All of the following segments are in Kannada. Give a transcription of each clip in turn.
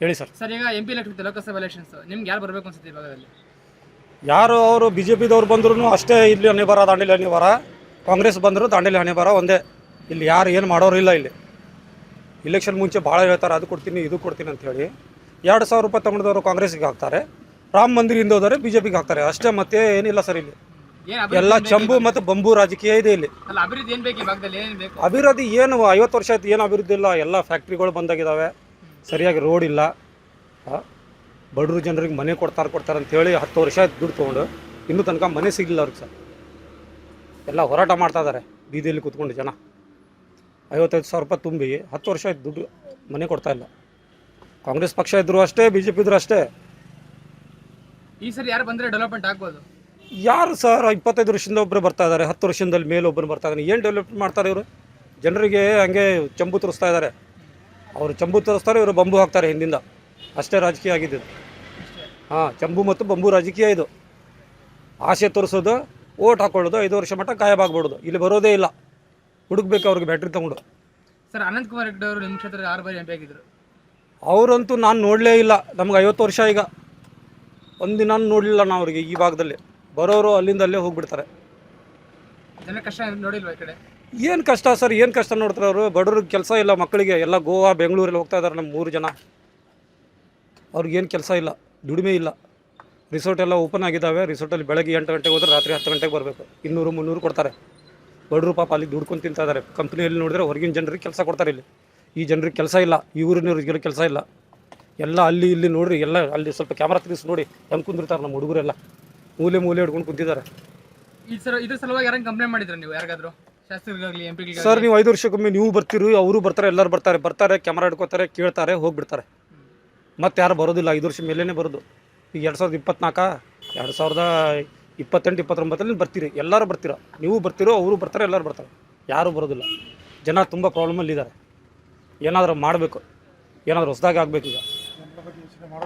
ಹೇಳಿ ಸರ್. ಸರ್ ಈಗ M P election Lok Sabha elections ನಿಮ್ಗೆ ಯಾರು ಬರಬೇಕು ಅನ್ಸುತ್ತೆ ಈ ಭಾಗದಲ್ಲಿ? ಯಾರು ಅವರು ಬಿ ಜೆ ಪಿದವ್ರು ಬಂದ್ರು ಅಷ್ಟೇ ಇಲ್ಲಿ ಹಣೆ ಬರ ದಾಂಡೇಲಿ ಹಣೆ ಬರ ಕಾಂಗ್ರೆಸ್ ಬಂದರು ದಾಂಡೇಲಿ ಹಣೆ ಬರ ಒಂದೇ. ಇಲ್ಲಿ ಯಾರು ಏನು ಮಾಡೋರಿಲ್ಲ ಇಲ್ಲಿ ಇಲೆಕ್ಷನ್ ಮುಂಚೆ ಭಾಳ ಹೇಳ್ತಾರೆ ಅದು ಕೊಡ್ತೀನಿ ಇದು ಕೊಡ್ತೀನಿ ಅಂತ ಹೇಳಿ. ಎರಡು ಸಾವಿರ ರೂಪಾಯಿ ತಗೊಂಡವರು ಕಾಂಗ್ರೆಸ್ಗೆ ಹಾಕ್ತಾರೆ. ರಾಮ ಮಂದಿರ ಹೋದರೆ ಬಿ ಜೆ ಪಿಗೆ ಹಾಕ್ತಾರೆ. ಅಷ್ಟೇ ಮತ್ತೆ ಏನಿಲ್ಲ ಸರ್ ಇಲ್ಲಿ. ಏನ್ ಎಲ್ಲ ಚಂಬು ಮತ್ತು ಬಂಬು ರಾಜಕೀಯ ಇದೆ ಇಲ್ಲಿ. ಅಲ್ಲ ಅಭಿವೃದ್ಧಿ ಏನು ಬೇಕು ಈ ಭಾಗದಲ್ಲಿ? ಏನ್ ಬೇಕು? ಅಭಿವೃದ್ಧಿ ಏನು ಐವತ್ತು ವರ್ಷ ಆಯ್ತು ಏನು ಅಭಿವೃದ್ಧಿ ಇಲ್ಲ. ಎಲ್ಲ ಫ್ಯಾಕ್ಟ್ರಿಗಳು ಬಂದಾಗಿದ್ದಾವೆ. ಸರಿಯಾಗಿ ರೋಡ್ ಇಲ್ಲ. ಬಡವ್ರ ಜನರಿಗೆ ಮನೆ ಕೊಡ್ತಾರೆ ಕೊಡ್ತಾರೆ ಅಂತೇಳಿ ಹತ್ತು ವರ್ಷ ಆಯ್ತು ದುಡ್ಡು ತೊಗೊಂಡು. ಇನ್ನೂ ತನಕ ಮನೆ ಸಿಗಲಿಲ್ಲ ಅವ್ರಿಗೆ ಸರ್. ಎಲ್ಲ ಹೋರಾಟ ಮಾಡ್ತಾ ಇದ್ದಾರೆ ಬೀದಿಯಲ್ಲಿ ಕೂತ್ಕೊಂಡು ಜನ. ಐವತ್ತೈದು ಸಾವಿರ ರೂಪಾಯಿ ತುಂಬಿ ಹತ್ತು ವರ್ಷ ಆಯ್ತು ದುಡ್ಡು ಮನೆ ಕೊಡ್ತಾ ಇಲ್ಲ. ಕಾಂಗ್ರೆಸ್ ಪಕ್ಷ ಇದ್ರು ಅಷ್ಟೇ ಬಿ ಜೆ ಪಿ ಇದ್ರು ಅಷ್ಟೇ. ಈ ಸರಿ ಯಾರು ಬಂದರೆ ಡೆವಲಪ್ಮೆಂಟ್ ಆಗ್ಬೋದು? ಯಾರು ಸರ್ ಇಪ್ಪತ್ತೈದು ವರ್ಷದಿಂದ ಒಬ್ಬರು ಬರ್ತಾ ಇದ್ದಾರೆ ಹತ್ತು ವರ್ಷದಲ್ಲಿ ಮೇಲೆ ಒಬ್ಬರು ಬರ್ತಾ ಇದ್ದಾರೆ ಏನು ಡೆವಲಪ್ಮೆಂಟ್ ಮಾಡ್ತಾರೆ ಇವರು? ಜನರಿಗೆ ಹಂಗೆ ಚಂಬು ತೋರಿಸ್ತಾ ಇದ್ದಾರೆ ಅವರು ಚಂಬು ತೋರಿಸ್ತಾರೆ ಇವರು ಬಂಬು ಹಾಕ್ತಾರೆ ಹಿಂದಿಂದ. ಅಷ್ಟೇ ರಾಜಕೀಯ ಆಗಿದ್ದು. ಹಾಂ ಚಂಬು ಮತ್ತು ಬಂಬು ರಾಜಕೀಯ ಇದು. ಆಸೆ ತೋರಿಸೋದು ಓಟ್ ಹಾಕೊಳ್ಳೋದು ಐದು ವರ್ಷ ಮಟ್ಟ ಕಾಯಬಾಗ್ಬಿಡೋದು ಇಲ್ಲಿ ಬರೋದೇ ಇಲ್ಲ. ಹುಡುಕ್ಬೇಕು ಅವ್ರಿಗೆ ಬ್ಯಾಟ್ರಿ ತಗೊಂಡು. ಸರ್ ಅನಂತ್ ಕುಮಾರ್ ಹೆಗ್ಡೆ ಅವರು ನಿಮ್ಮ ಕ್ಷೇತ್ರದ ಆರು ಬಾರಿ ಎಂ ಪಿ ಅವರಂತೂ ನಾನು ನೋಡಲೇ ಇಲ್ಲ. ನಮ್ಗೆ ಐವತ್ತು ವರ್ಷ ಈಗ. ಒಂದಿನ ನೋಡಲಿಲ್ಲ ನಾವು ಅವ್ರಿಗೆ ಈ ಭಾಗದಲ್ಲಿ. ಬರೋರು ಅಲ್ಲಿಂದ ಅಲ್ಲೇ ಹೋಗ್ಬಿಡ್ತಾರೆ. ಜನ ಕಷ್ಟ ಏನು ಕಷ್ಟ ಸರ್, ಏನು ಕಷ್ಟ ನೋಡ್ತಾರೆ ಅವರು? ಬಡವ್ರಿಗೆ ಕೆಲಸ ಇಲ್ಲ, ಮಕ್ಕಳಿಗೆ ಎಲ್ಲ ಗೋವಾ, ಬೆಂಗಳೂರಲ್ಲಿ ಹೋಗ್ತಾ ಇದ್ದಾರೆ ನಮ್ಮ ಮೂರು ಜನ. ಅವ್ರಿಗೇನು ಕೆಲಸ ಇಲ್ಲ, ದುಡಿಮೆ ಇಲ್ಲ. ರಿಸೋರ್ಟ್ ಎಲ್ಲ ಓಪನ್ ಆಗಿದ್ದಾವೆ ರಿಸೋರ್ಟಲ್ಲಿ ಬೆಳಗ್ಗೆ ಎಂಟು ಗಂಟೆಗೆ ಹೋದ್ರೆ ರಾತ್ರಿ ಹತ್ತು ಗಂಟೆಗೆ ಬರಬೇಕು. ಇನ್ನೂರು, ಮುನ್ನೂರು ಕೊಡ್ತಾರೆ. ಬಡವರು ಪಾಪ ಅಲ್ಲಿ ದುಡ್ಕೊಂಡು ತಿಂತಾ ಇದ್ದಾರೆ ಕಂಪ್ನಿಯಲ್ಲಿ ನೋಡಿದ್ರೆ ಹೊರಗಿನ ಜನರಿಗೆ ಕೆಲಸ ಕೊಡ್ತಾರೆ ಇಲ್ಲಿ. ಈ ಜನರಿಗೆ ಕೆಲಸ ಇಲ್ಲ, ಈ ಊರಿನವ್ರಿಗೆ ಕೆಲಸ ಇಲ್ಲ. ಎಲ್ಲ ಅಲ್ಲಿ ಇಲ್ಲಿ ನೋಡ್ರಿ, ಎಲ್ಲ ಅಲ್ಲಿ ಸ್ವಲ್ಪ ಕ್ಯಾಮ್ರಾ ತಿರುಗಿಸಿ ನೋಡಿ, ಹೆಂಗೆ ಕುಂದಿರ್ತಾರೆ ನಮ್ಮ ಹುಡುಗರೆಲ್ಲ. ಮೂಲೆ ಮೂಲೆ ಹಿಡ್ಕೊಂಡು ಕುಂತಿದ್ದಾರೆ. ಈ ಸಲ ಇದ್ರ ಸಲುವಾಗಿ ಯಾರಂಗ್ ಕಂಪ್ಲೇಂಟ್ ಮಾಡಿದ್ರ ನೀವು? ಯಾರಿಗಾದ್ರು? ಶಾಸಕರಿಗಾಗ್ಲಿ ಎಂ ಸರ್ ನೀವು ಐದು ವರ್ಷಕ್ಕೊಮ್ಮೆ ನೀವು ಬರ್ತೀರಿ ಅವರು ಬರ್ತಾರೆ ಎಲ್ಲರೂ ಬರ್ತಾರೆ. ಬರ್ತಾರೆ ಕ್ಯಾಮ್ರಾ ಹಿಡ್ಕೋತಾರೆ ಕೇಳ್ತಾರೆ ಹೋಗ್ಬಿಡ್ತಾರೆ. ಮತ್ತೆ ಯಾರು ಬರೋದಿಲ್ಲ ಐದು ವರ್ಷ ಮೇಲೇ ಬರೋದು. ಈಗ ಎರಡು ಸಾವಿರದ ಇಪ್ಪತ್ನಾಲ್ಕ? ಎರಡು ಸಾವಿರದ ಇಪ್ಪತ್ತೆಂಟು ಇಪ್ಪತ್ತೊಂಬತ್ತರಲ್ಲಿ ಬರ್ತೀರಿ ಎಲ್ಲರೂ ಬರ್ತೀರ? ನೀವು ಬರ್ತೀರೋ ಅವರು ಬರ್ತಾರೆ ಎಲ್ಲರೂ ಬರ್ತಾರೆ. ಯಾರೂ ಬರೋದಿಲ್ಲ. ಜನ ತುಂಬ ಪ್ರಾಬ್ಲಮಲ್ಲಿದ್ದಾರೆ. ಏನಾದರೂ ಮಾಡಬೇಕು. ಏನಾದರೂ ಹೊಸದಾಗಿ ಆಗಬೇಕು ಈಗ.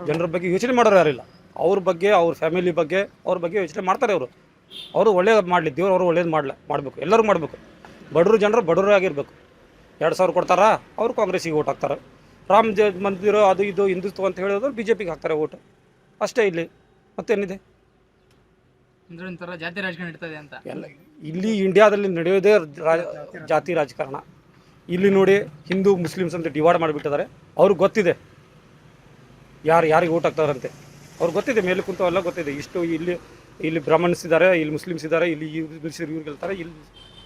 ಜನರ ಬಗ್ಗೆ ಯೋಚನೆ ಮಾಡೋರು ಯಾರಿಲ್ಲ. ಅವ್ರ ಬಗ್ಗೆ ಅವ್ರ ಫ್ಯಾಮಿಲಿ ಬಗ್ಗೆ ಅವ್ರ ಬಗ್ಗೆ ಯೋಚನೆ ಮಾಡ್ತಾರೆ ಅವರು. ಅವರು ಒಳ್ಳೇದು ಮಾಡಲಿ ದೇವ್ರು ಅವರು ಒಳ್ಳೇದು ಮಾಡಲ ಮಾಡಬೇಕು ಎಲ್ಲರೂ ಮಾಡಬೇಕು. ಬಡವರು ಜನರು ಬಡವರೇ ಆಗಿರಬೇಕು. ಎರಡು ಸಾವಿರ ಕೊಡ್ತಾರಾ? ಅವರು ಕಾಂಗ್ರೆಸ್ಸಿಗೆ ಓಟ್ ಹಾಕ್ತಾರೆ. ರಾಮ ಜ ಮಂದಿರ ಅದು ಇದು ಹಿಂದುತ್ವ ಅಂತ ಹೇಳೋದು ಬಿ ಜೆ ಪಿಗೆ ಹಾಕ್ತಾರೆ ಓಟ್. ಅಷ್ಟೇ ಇಲ್ಲಿ ಮತ್ತೇನಿದೆ? ಅಂದ್ರೆ ಒಂಥರ ಜಾತಿ ರಾಜಕಾರಣ ಇರ್ತದೆ ಅಂತ. ಎಲ್ಲ ಇಲ್ಲಿ ಇಂಡಿಯಾದಲ್ಲಿ ನಡೆಯೋದೇ ರಾ- ಜಾತಿ ರಾಜಕಾರಣ. ಇಲ್ಲಿ ನೋಡಿ ಹಿಂದೂ ಮುಸ್ಲಿಮ್ಸ್ ಅಂತ ಡಿವೈಡ್ ಮಾಡಿಬಿಟ್ಟಿದ್ದಾರೆ. ಅವ್ರಿಗೆ ಗೊತ್ತಿದೆ. ಯಾರು ಯಾರಿಗೆ ಓಟ್ ಹಾಕ್ತಾರಂತೆ. ಅವ್ರಿಗೆ ಗೊತ್ತಿದೆ ಮೇಲೆ ಕುಂತು ಎಲ್ಲ ಗೊತ್ತಿದೆ. ಇಷ್ಟು ಇಲ್ಲಿ ಇಲ್ಲಿ ಬ್ರಾಹ್ಮಣ್ಸ್ ಇದ್ದಾರೆ, ಇಲ್ಲಿ ಮುಸ್ಲಿಮ್ಸ್ ಇದ್ದಾರೆ, ಇಲ್ಲಿ ಇವ್ರು ಇವ್ರು ಗೆಲ್ತಾರೆ. ಇಲ್ಲಿ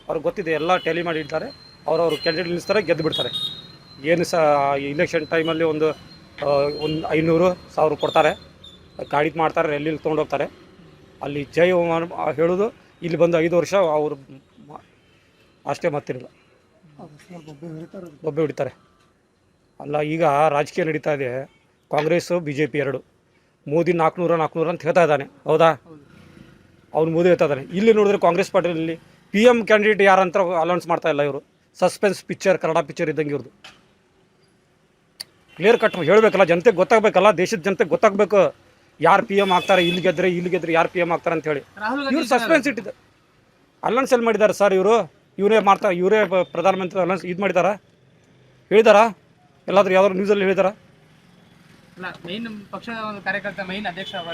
ಅವ್ರಿಗೆ ಗೊತ್ತಿದೆ, ಎಲ್ಲ ಟ್ಯಾಲಿ ಮಾಡಿ ಇಡ್ತಾರೆ. ಅವ್ರವ್ರು ಅವ್ರು ಕ್ಯಾಂಡಿಡೇಟ್ ನಿಲ್ಲಿಸ್ತಾರೆ, ಗೆದ್ದು ಬಿಡ್ತಾರೆ. ಏನು ಸಹ ಇಲೆಕ್ಷನ್ ಟೈಮಲ್ಲಿ ಒಂದು ಒಂದು ಐನೂರು ಸಾವಿರ ಕೊಡ್ತಾರೆ. ಗಾಡಿ ಮಾಡ್ತಾರೆ ರ್ಯಾಲಿಲಿ ತೊಗೊಂಡೋಗ್ತಾರೆ ಅಲ್ಲಿ ಜೈ ಹೇಳೋದು, ಇಲ್ಲಿ ಬಂದು ಐದು ವರ್ಷ ಅವರು ಅಷ್ಟೇ ಮತ್ತಿರಲ್ಲ. ಬೊಬ್ಬೆ ಹೊಡಿತಾರೆ. ಅಲ್ಲ, ಈಗ ರಾಜಕೀಯ ನಡೀತಾ ಇದೆ. ಕಾಂಗ್ರೆಸ್ಸು ಬಿ ಜೆ ಪಿ ಎರಡು. ಮೋದಿ ನಾಲ್ಕುನೂರ ನಾಲ್ಕುನೂರ ಅಂತ ಹೇಳ್ತಾ ಇದ್ದಾನೆ. ಹೌದಾ? ಅವ್ನು ಮೋದಿ ಇದ್ದಾನೆ ಇಲ್ಲಿ ನೋಡಿದ್ರೆ ಕಾಂಗ್ರೆಸ್ ಪಾರ್ಟಿಯಲ್ಲಿ ಪಿ ಎಂ ಕ್ಯಾಂಡಿಡೇಟ್ ಯಾರಂತ ಅಲೌನ್ಸ್ ಮಾಡ್ತಾ ಇಲ್ಲ ಇವರು. ಸಸ್ಪೆನ್ಸ್ ಪಿಕ್ಚರ್ ಕನ್ನಡ ಪಿಕ್ಚರ್ ಇದ್ದಂಗೆ ಇವ್ರದ್ದು ಕ್ಲಿಯರ್ ಕಟ್ ಹೇಳಬೇಕಲ್ಲ ಜನತೆಗೆ ಗೊತ್ತಾಗಬೇಕಲ್ಲ ದೇಶದ ಜನತೆಗೆ ಗೊತ್ತಾಗಬೇಕು. ಯಾರು ಪಿ ಎಂ ಆಗ್ತಾರೆ ಇಲ್ಲಿ ಗೆದ್ರೆ ಇಲ್ಲಿ ಗೆದ್ರೆ ಯಾರು ಪಿ ಎಂ ಆಗ್ತಾರೆ ಅಂತ ಹೇಳಿ. ಇವ್ರು ಸಸ್ಪೆನ್ಸ್ ಇಟ್ಟಿದ್ದ. ಅಲೌನ್ಸ್ ಎಲ್ಲಿ ಮಾಡಿದ್ದಾರೆ ಸರ್ ಇವರು? ಇವರೇ ಮಾಡ್ತಾರೆ ಇವರೇ ಪ್ರಧಾನಮಂತ್ರಿ ಅಲೌನ್ಸ್ ಇದು ಮಾಡಿದಾರ ಹೇಳಿದಾರಾ? ಎಲ್ಲಾದರೂ ಯಾವ್ದಾದ್ರು ನ್ಯೂಸಲ್ಲಿ ಹೇಳಿದಾರಾ ಅಲ್ಲ ಮೈನ್ ಪಕ್ಷದ ಒಂದು ಕಾರ್ಯಕರ್ತ ಮೈನ್ ಅಧ್ಯಕ್ಷ ಅವರಲ್ಲ.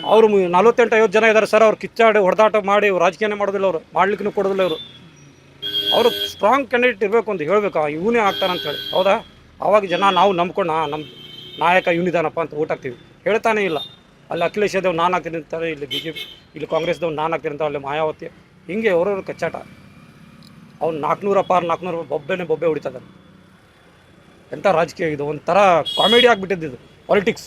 ಅವರು ನಲ್ವತ್ತೆಂಟು ಐವತ್ತು ಜನ ಇದ್ದಾರೆ ಸರ್. ಅವ್ರು ಕಿಚ್ಚಾಡಿ ಹೊಡೆದಾಟ ಮಾಡಿ ರಾಜಕೀಯನೇ ಮಾಡೋದಿಲ್ಲ ಅವರು. ಮಾಡ್ಲಿಕ್ಕೂ ಕೊಡೋದಿಲ್ಲ ಅವರು ಅವರು ಸ್ಟ್ರಾಂಗ್ ಕ್ಯಾಂಡಿಡೇಟ್ ಇರಬೇಕು ಅಂತ ಹೇಳಬೇಕು. ಇವನೇ ಆಗ್ತಾನೆ ಹೇಳಿ. ಹೌದಾ? ಅವಾಗ ಜನ ನಾವು ನಂಬ್ಕೊಂಡು "ಹಾ, ನಮ್ಮ ನಾಯಕ ಇವನಿದಾನಪ್ಪ ಅಂತ ಓಟ್ ಹಾಕ್ತೀವಿ. ಹೇಳ್ತಾನೆ ಇಲ್ಲ. ಅಲ್ಲಿ ಅಖಿಲೇಶ್ ಯಾದವ್ ನಾನು ಹಾಕ್ತೀನಿ ಅಂತಾರೆ ಇಲ್ಲಿ ಬಿ ಜೆ ಪಿ ಇಲ್ಲಿ ಕಾಂಗ್ರೆಸ್ದವ್ರು ನಾನು ಹಾಕ್ತೀನಿ ಅಂತ ಅಲ್ಲಿ ಮಾಯಾವತಿ. ಹಿಂಗೆ ಅವ್ರವ್ರ ಕಚ್ಚಾಟ. ಅವ್ನು ನಾಲ್ಕುನೂರ ಪಾರ್ ನಾಲ್ಕುನೂರು ಬೊಬ್ಬೆನೇ ಬೊಬ್ಬೆ ಹೊಡಿತಾ ಇದ್ದಾನೆ. ಎಂಥ ರಾಜಕೀಯ ಇದು? ಒಂಥರ ಕಾಮಿಡಿ ಆಗಿಬಿಟ್ಟಿದ್ದು ಇದು ಪಾಲಿಟಿಕ್ಸ್